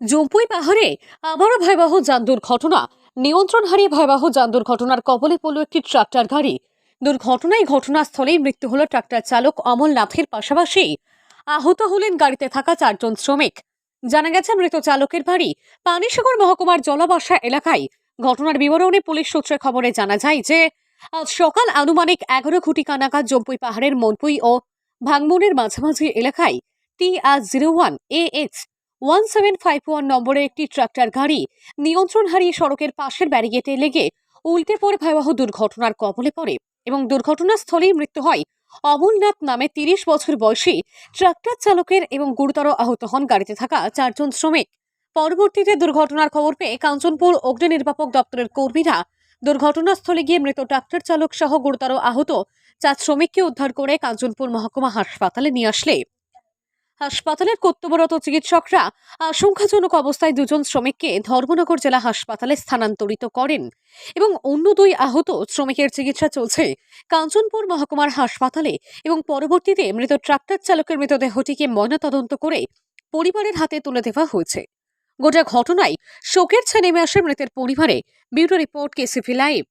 জম্পুই পাহাড়ে আবারও ভয়াবহ যান দুর্ঘটনা নিয়ন্ত্রণ হারিয়ে ভয়াবহ যান দুর্ঘটনার কবলে পড়ল একটি ট্রাক্টর গাড়ি। দুর্ঘটনায় ঘটনাস্থলেই মৃত্যু হল ট্রাক্টর চালক অমল নাথের পাশাপাশি। আহত হলেন গাড়িতে থাকা চারজন শ্রমিক। জানা গেছে, মৃত চালকের বাড়ি পানিসাগর মহকুমার জলাবাসা এলাকায়। ঘটনার বিবরণে পুলিশ সূত্রে খবরে জানা যায় যে, আজ সকাল আনুমানিক এগারো ঘটিকা নাগাদ জম্পুই পাহাড়ের মনপুই ও ভাঙবনের মাঝামাঝি এলাকায় T R zero one A X one seven five one নম্বরের একটি ট্রাক্টর গাড়ি নিয়ন্ত্রণ হারিয়ে সড়কের পাশের ব্যারিগেটে লেগে উল্টে পড়ে ভয়াবহ দুর্ঘটনার কবলে পড়ে এবং দুর্ঘটনাস্থলেই মৃত্যু হয়। অমলনাথ নামে তিরিশ বছর বয়সী ট্রাক্টর চালকের এবং গুরুতর আহত হন গাড়িতে থাকা চারজন শ্রমিক। পরবর্তীতে দুর্ঘটনার খবর পেয়ে কাঞ্চনপুর অগ্নি নির্বাপক দপ্তরের কর্মীরা দুর্ঘটনাস্থলে গিয়ে মৃত ট্রাক্টর চালক সহ গুরুতর আহত চার শ্রমিককে উদ্ধার করে কাঞ্চনপুর মহকুমা হাসপাতালে নিয়ে আসলে। হাসপাতালের কর্তব্যরত চিকিৎসকরা আশঙ্কাজনক অবস্থায় দুজন শ্রমিককে ধর্মনগর জেলা হাসপাতালে স্থানান্তরিত করেন এবং অন্য দুই আহত শ্রমিকের চিকিৎসা চলছে। কাঞ্চনপুর মহকুমার হাসপাতালে এবং পরবর্তীতে মৃত ট্রাক্টর চালকের মৃতদেহটিকে ময়নাতদন্ত করে পরিবারের হাতে তুলে দেওয়া হয়েছে। গোটা ঘটনায় শোকের ছায়া নেমে আসে মৃতের পরিবারে। Bureau report KCP live.